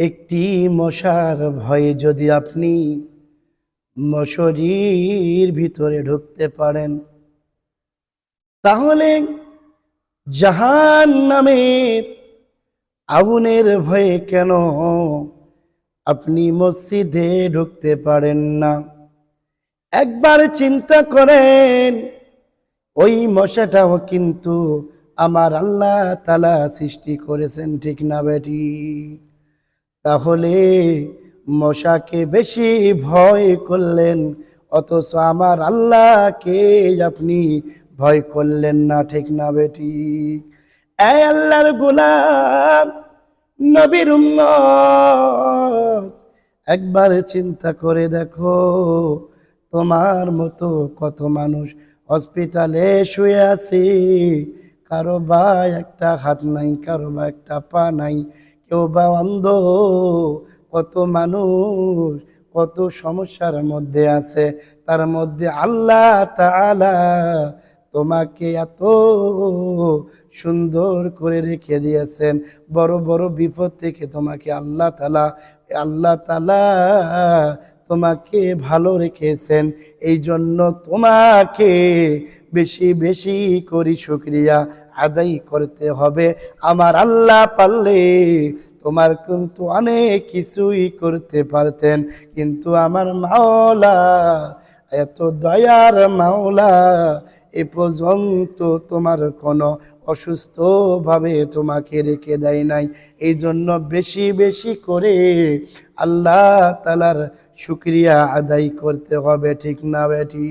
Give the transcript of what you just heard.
একটি মশার ভয়ে যদি আপনি মশরির ভিতরে ঢুকতে পারেন, তাহলে জাহান নামের আগুনের ভয়ে কেন আপনি মসজিদে ঢুকতে পারেন না? একবার চিন্তা করেন, ওই মশাটাও কিন্তু আমার আল্লাহ তালা সৃষ্টি করেছেন, ঠিক না বেটি? তাহলে মশাকে বেশি ভয় করলেন, অথচ আমার আল্লাহকে আপনি ভয় করলেন না, ঠিক না বেটি? আল্লাহর গোলাম নবীর একবার চিন্তা করে দেখো, তোমার মতো কত মানুষ হসপিটালে শুয়ে আছে, কারও বা একটা হাত নাই, কারও বা একটা পা নাই কেউ বা অন্ধ, কত মানুষ, কত সমস্যার মধ্যে আছে। তার মধ্যে আল্লাহ তাআলা তোমাকে এত সুন্দর করে রেখে দিয়েছেন। বড় বড় বিপদ থেকে তোমাকে আল্লাহ তালা আল্লাহ তালা তোমাকে ভালো রেখেছেন এই জন্য তোমাকে বেশি বেশি করি শুক্রিয়া আদায় করতে হবে। আমার আল্লাহ পারলে তোমার কিন্তু অনেক কিছুই করতে পারতেন, কিন্তু আমার মাওলা, এত দয়ার মাওলা এ পর্যন্ত তোমার কোনো অসুস্থভাবে তোমাকে রেখে দেয় নাই। এই জন্য বেশি বেশি করে আল্লাহ তালার শুক্রিয়া আদায় করতে হবে, ঠিক না বেটি